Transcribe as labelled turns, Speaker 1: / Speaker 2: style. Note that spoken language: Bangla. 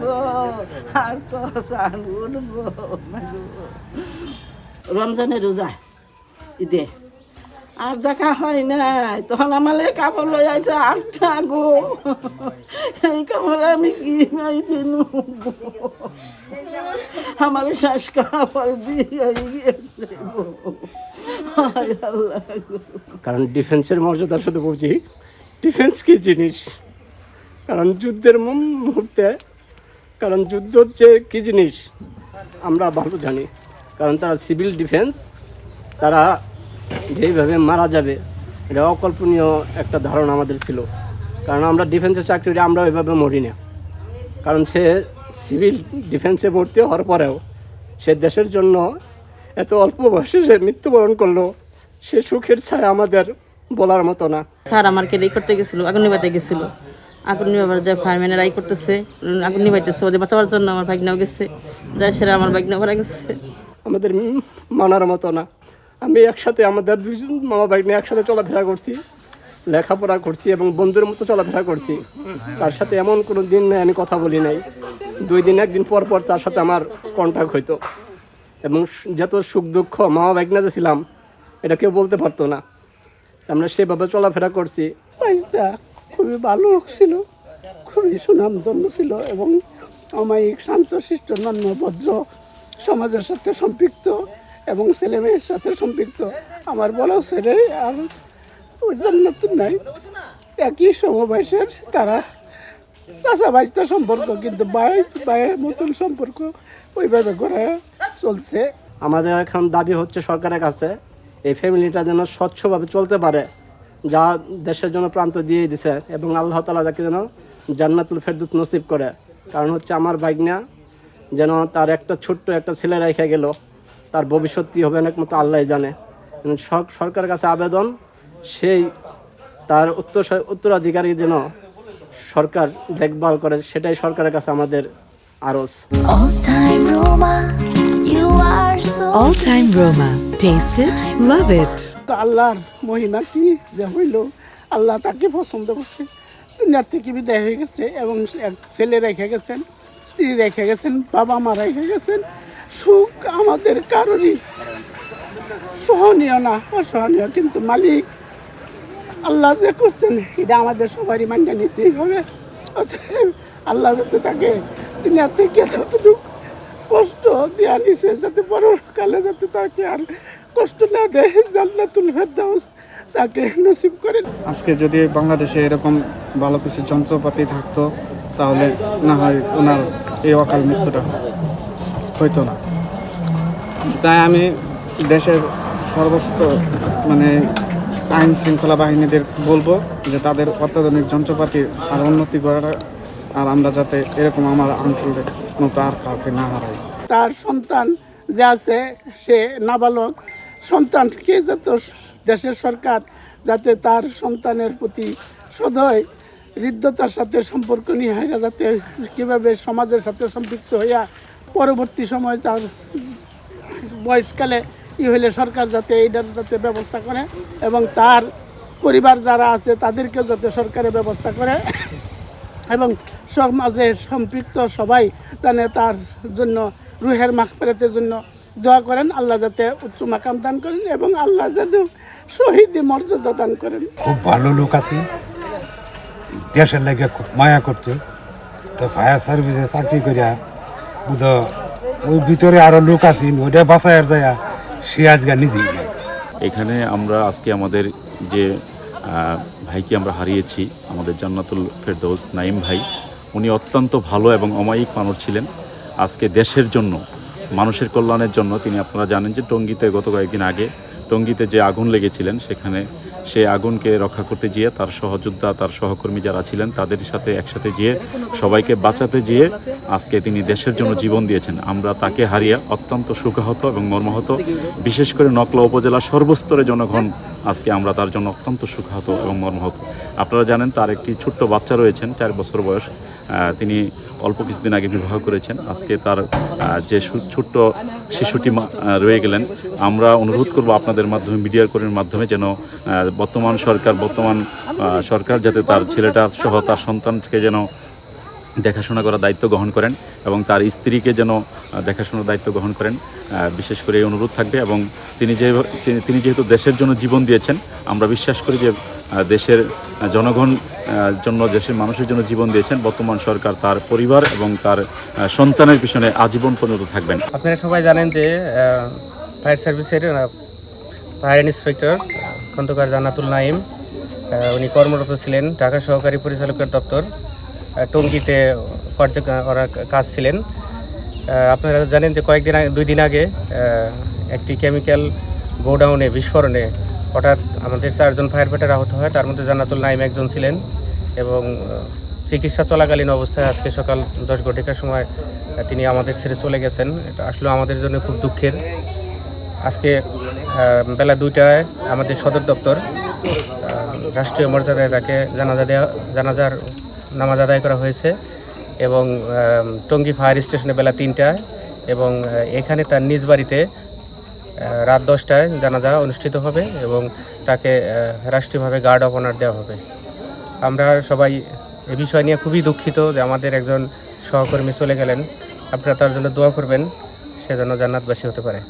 Speaker 1: গো আর তো সান উঠবো না গো। রমজানের রোজা, ঈদে। আর দেখা হয় নাই, তখন আমালে কাপড় লই আইছে আটটা গো। এই কাপড় আমি কি নাই পেনু আমার শ্বাস কাপড় দিয়ে গিয়েছে
Speaker 2: কারণ ডিফেন্সের মর্যাদা শুধু বুঝি ডিফেন্স কি জিনিস? কারণ যুদ্ধের মুহূর্তে কারণ যুদ্ধ হচ্ছে কী জিনিস? আমরা ভালো জানি। কারণ তারা সিভিল ডিফেন্স, তারা যেইভাবে মারা যাবে, এটা অকল্পনীয় একটা ধারণা আমাদের ছিল। কারণ আমরা ডিফেন্সের চাকরি আমরা ওইভাবে মরি না। কারণ সে সিভিল ডিফেন্সে ভর্তি হওয়ার পরেও সে দেশের জন্য এত অল্প বয়সে সে মৃত্যুবরণ করল, সে সুখের ছায়া আমাদের বলার মতো না।
Speaker 3: স্যার, আমার কেড়ে করতে গেছিল? আগুন নিভাইতে গেছিল। আগুন নিভাবার যে ফায়ারম্যানের আই করতেছে আগুন নিভাইতেছে ওদের বাঁচাবার জন্য আমার ভাগনাও গেছে যাই সেরা আমার ভাগনা মারা গেছে।
Speaker 2: আমাদের মানার মতো না। আমি একসাথে আমাদের দুইজন মামা বাইক নিয়ে একসাথে চলাফেরা করছি লেখাপড়া করছি এবং বন্ধুর মতো চলাফেরা করছি। তার সাথে এমন কোনো দিন নেই আমি কথা বলি নাই। দুই দিন একদিন পর পর তার সাথে আমার কন্ট্যাক্ট হইতো। এবং যত সুখ দুঃখ মামা বাইক না যে ছিলাম এটা কেউ বলতে পারতো না। আমরা সেভাবে চলাফেরা করছি।
Speaker 4: খুবই ভালো লোক ছিল, খুবই সুনামধন্য ছিল এবং অমায়িক শান্তশিষ্ট নম্র ভদ্র সমাজের সাথে সম্পৃক্ত এবং ছেলে মেয়ের সাথে সম্পৃক্ত। আমার বড় ছেলে আর ওই জান্নাতুন নাই, একই সমবয়সের তারা চাচা বাইশটা সম্পর্ক, কিন্তু বাই বায়ের মতন সম্পর্ক ওইভাবে করে চলছে।
Speaker 2: আমাদের এখন দাবি হচ্ছে সরকারের কাছে, এই ফ্যামিলিটা যেন স্বচ্ছভাবে চলতে পারে। যা দেশের জন্য প্রান্ত দিয়ে দিছে এবং আল্লাহ তালা তাকে যেন জান্নাতুল ফেরদুস নসিব করে। কারণ হচ্ছে আমার বাইকনা যেন তার একটা ছোট্ট একটা ছেলে রেখে গেল, তার ভবিষ্যৎ কী হবে একমাত্র আল্লাহ জানে। সরকারের কাছে আবেদন, সেই তার উত্তর উত্তরাধিকারী যেন সরকার দেখভাল করে, সেটাই সরকারের কাছে আমাদের আরজ।
Speaker 5: Time Roma.
Speaker 6: Taste it, love it.
Speaker 4: তো আল্লাহর মহিমা কি যে হইল? আল্লাহ তাকে পছন্দ করছে। দুনিয়ার থেকে বিদায় হয়ে গেছে এবং এক ছেলে রেখে গেছেন স্ত্রী রেখে গেছেন বাবা মা রেখে গেছেন। সুখ আমাদের কারোরই। সহনীয় না অসহনীয় কিন্তু মালিক আল্লাহ যে করছেন এটা আমাদের সবারই মান্য নিতেই হবে। অতএব আল্লাহ তাকে দুনিয়ার থেকে যতটুকু কষ্ট দেওয়া নিছে যাতে বড় কালে যাতে তাকে আর কষ্ট না দেয়, জান্নাতুল ফেরদাউস তাকে নসিব করেন
Speaker 7: আজকে যদি বাংলাদেশে এরকম ভালো কিছু যন্ত্রপাতি থাকতো, তাহলে না হয় ওনার এই অকাল মৃত্যুটা হইতো না। তাই আমি দেশের সর্বস্ত মানে আইন শৃঙ্খলা বাহিনীদের বলব যে তাদের অত্যাধুনিক যন্ত্রপাতি আর উন্নতি করার, আর আমরা যাতে এরকম আমার অঞ্চলের মতো আর কাউকে না হারাই।
Speaker 4: তার সন্তান যে আছে, সে নাবালক। সন্তানকে যাতে দেশের সরকার যাতে তার সন্তানের প্রতি সদয়, হৃদ্যতার সাথে সম্পর্ক নিয়ে হাইরা যাতে কীভাবে সমাজের সাথে সম্পৃক্ত হইয়া পরবর্তী সময় তার বয়সকালে ই হইলে সরকার যাতে এইটার যাতে ব্যবস্থা করে এবং তার পরিবার যারা আছে, তাদেরকেও যাতে সরকারের ব্যবস্থা করে। এবং সমাজে সম্পৃক্ত সবাই জানে তার জন্য রুহের মাখফেরাতের জন্য দোয়া করেন আল্লাহ যাতে উচ্চ মাকাম দান করেন এবং আল্লাহ যাতে শহীদ মর্যাদা দান করেন।
Speaker 8: খুব ভালো লোক আছে। দেশের লাগে খুব মায়া করতো। তো ফায়ার সার্ভিসে চাকরি করিয়া বুধ ওই ভিতরে আরও লোক আছে ওইটা বাঁচায় যায় সে আজকে নিজেই
Speaker 9: এখানে আমরা আজকে আমাদের যে ভাইকে আমরা হারিয়েছি আমাদের জান্নাতুল ফেরদৌস নাইম ভাই। উনি অত্যন্ত ভালো এবং অমায়িক মানুষ ছিলেন। আজকে দেশের জন্য, মানুষের কল্যাণের জন্য তিনি আপনারা জানেন যে টঙ্গিতে গত কয়েকদিন আগে টঙ্গিতে যে আগুন লেগেছিলেন, সেখানে সেই আগুনকে রক্ষা করতে গিয়ে তার সহযোদ্ধা, তার সহকর্মী যারা ছিলেন তাদের সাথে একসাথে গিয়ে সবাইকে বাঁচাতে গিয়ে আজকে তিনি দেশের জন্য জীবন দিয়েছেন। আমরা তাকে হারিয়ে অত্যন্ত সুখাহত এবং মর্মাহত। বিশেষ করে নকলা উপজেলা সর্বস্তরে জনগণ আজকে আমরা তার জন্য অত্যন্ত সুখাহত এবং মর্মাহত। আপনারা জানেন তার একটি ছোট্ট বাচ্চা রয়েছেন, চার বছর বয়স। তিনি অল্প কিছুদিন আগে বিবাহ করেছেন। আজকে তার যে ছোট্ট শিশুটি রয়ে গেলেন। আমরা অনুরোধ করব আপনাদের মাধ্যমে মিডিয়ার কর্মীর মাধ্যমে যেন বর্তমান সরকার বর্তমান সরকার যাতে তার ছেলেটা সহ তার সন্তানকে যেন দেখাশোনা করার দায়িত্ব গ্রহণ করেন এবং তার স্ত্রীকে যেন দেখাশোনার দায়িত্ব গ্রহণ করেন। বিশেষ করে এই অনুরোধ থাকবে এবং তিনি যে, তিনি- যেহেতু দেশের জন্য জীবন দিয়েছেন, আমরা বিশ্বাস করি যে দেশের জনগণ জন্য দেশের মানুষের জন্য জীবন দিয়েছেন, বর্তমান সরকার তার পরিবার এবং তার সন্তানের পিছনে আজীবন পর্যন্ত থাকবেন।
Speaker 10: আপনারা সবাই জানেন যে ফায়ার সার্ভিসের ফায়ার ইন্সপেক্টর, খন্দকার জান্নাতুল নাইম উনি কর্মরত ছিলেন, ঢাকা সহকারী পরিচালকের দপ্তর টঙ্গীতে কাজ ছিলেন। আপনারা জানেন যে কয়েকদিন আগে, দুই দিন আগে একটি কেমিক্যাল গোডাউনে, বিস্ফোরণে হঠাৎ আমাদের চারজন ফায়ার ফাইটার আহত হয়। তার মধ্যে জান্নাতুল নাইম একজন ছিলেন এবং চিকিৎসা চলাকালীন অবস্থায় আজকে সকাল দশ ঘটিকার সময় তিনি আমাদের ছেড়ে চলে গেছেন। এটা আসলে আমাদের জন্য খুব দুঃখের। আজকে বেলা দুইটায় আমাদের সদর দপ্তর রাষ্ট্রীয় মর্যাদায় তাকে জানাজা দেওয়া জানাজার নামাজ আদায় করা হয়েছে এবং টঙ্গী ফায়ার স্টেশনে বেলা তিনটায় এবং এখানে তার নিজ বাড়িতে রাত দশটায় জানাজা অনুষ্ঠিত হবে এবং তাকে রাষ্ট্রীয়ভাবে গার্ড অফ অনার দেওয়া হবে। আমরা সবাই এ বিষয় নিয়ে খুবই দুঃখিত যে আমাদের একজন সহকর্মী চলে গেলেন। আপনারা তার জন্য দোয়া করবেন, সে যেন জান্নাতবাসী হতে পারে।